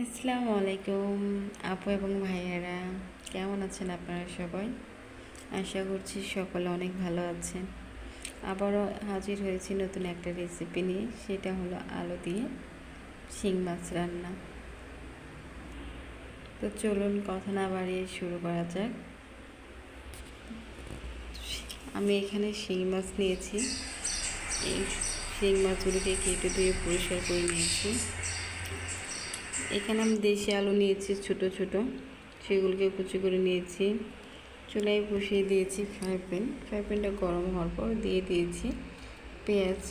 আসসালামু আলাইকুম আপু এবং ভাইয়ারা, কেমন আছেন আপনারা সবাই? আশা করছি সকলে অনেক ভালো আছেন। আবারও হাজির হয়েছি নতুন একটা রেসিপি নিয়ে, সেটা হলো আলু দিয়ে শিং মাছ রান্না। তো চলুন কথা না বাড়িয়ে শুরু করা যাক। আমি এখানে শিং মাছ নিয়েছি। এই শিং মাছগুলিকে কেটে ধুয়ে পরিষ্কার করে নিয়েছি। এখানে আমি দেশি আলু নিয়েছি, ছোট ছোট। সেগুলোকে কুচি করে নিয়েছি। চুলায় বসিয়ে দিয়েছি ফ্রাই প্যান। ফ্রাই প্যানটা গরম হওয়ার পর দিয়ে দিয়েছি পেঁয়াজ।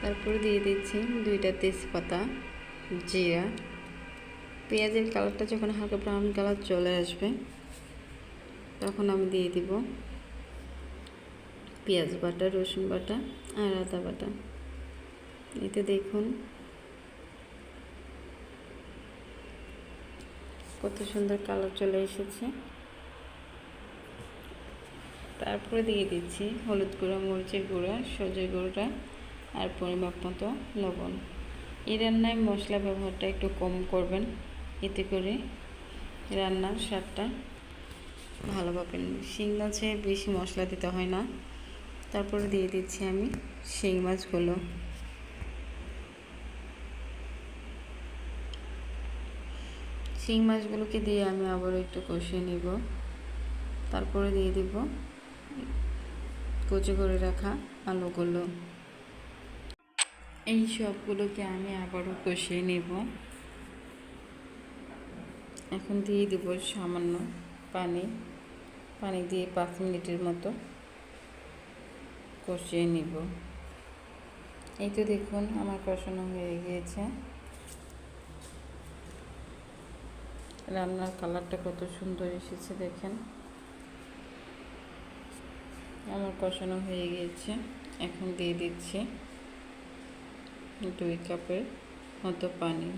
তারপরে দিয়ে দিচ্ছি দুইটা তেজপাতা, জিরা। পেঁয়াজের কালারটা যখন হালকা ব্রাউন কালার চলে আসবে, তখন আমি দিয়ে দিব পেঁয়াজ বাটা, রসুন বাটা আর আদা বাটা। এতে দেখুন কত সুন্দর কালার চলে এসেছে। তারপরে দিয়ে দিচ্ছি হলুদ গুঁড়া, মরিচের গুঁড়া, সজের গুঁড়া আর পরিমাপ মতো লবণ। এই রান্নায় মশলা ব্যবহারটা একটু কম করবেন, এতে করে রান্নার স্বাদটা ভালো পাবেন। শিং মাছে বেশি মশলা দিতে হয় না। তারপরে দিয়ে দিচ্ছি আমি শিং মাছগুলো। শিং মাছগুলোকে দিয়ে আমি আবার একটু কষিয়ে নিব। তারপরে দিয়ে দিব কুচি করে রাখা আলুগুলো। এই সবগুলোকে আমি আবারও কষিয়ে নেব। এখন দিয়ে দেব সামান্য পানি। পানি দিয়ে পাঁচ মিনিটের মতো কষিয়ে নিব। এই তো দেখুন, আমার কষানো হয়ে গিয়েছে। রান্নার কালারটা কত সুন্দর এসেছে দেখেন। আমার কষানো হয়ে গিয়েছে। এখন দিয়ে দিচ্ছি দুই কাপের মতো পানি।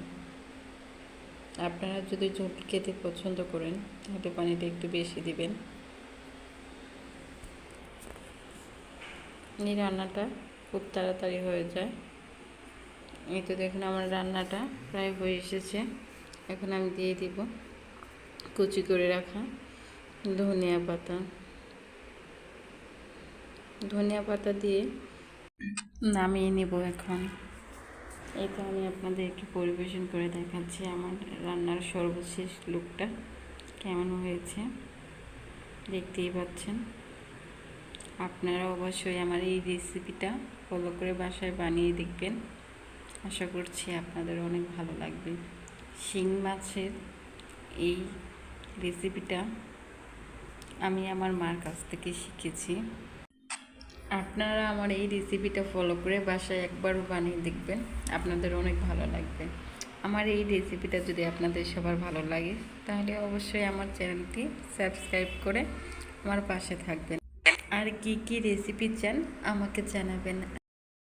আপনারা যদি ঝোল খেতে পছন্দ করেন, তাহলে পানিটা একটু বেশি দিবেন। এই রান্নাটা খুব তাড়াতাড়ি হয়ে যায়। এই তো দেখুন আমার রান্নাটা প্রায় হয়ে এসেছে। এখন আমি দিয়ে দিব কুচি করে রাখা ধনিয়া পাতা। ধনিয়া পাতা দিয়ে নামিয়ে নেব এখন। এই তো আমি আপনাদেরকে পরিবেশন করে দেখাচ্ছি আমার রান্নার সর্বশেষ লুকটা, কেমন হয়েছে দেখতেই পাচ্ছেন। আপনারা অবশ্যই আমার এই রেসিপিটা ফলো করে বাসায় বানিয়ে দেখবেন। আশা করছি আপনাদের অনেক ভালো লাগবে। শিং মাছের এই রেসিপিটা আমি আমার মার কাছ থেকে শিখেছি। আপনারা আমার এই রেসিপিটা ফলো করে বাসায় একবারও বানিয়ে দেখবেন, আপনাদের অনেক ভালো লাগবে। আমার এই রেসিপিটা যদি আপনাদের সবার ভালো লাগে, তাহলে অবশ্যই আমার চ্যানেলটি সাবস্ক্রাইব করে আমার পাশে থাকবেন। আর কি কি রেসিপি চান আমাকে জানাবেন।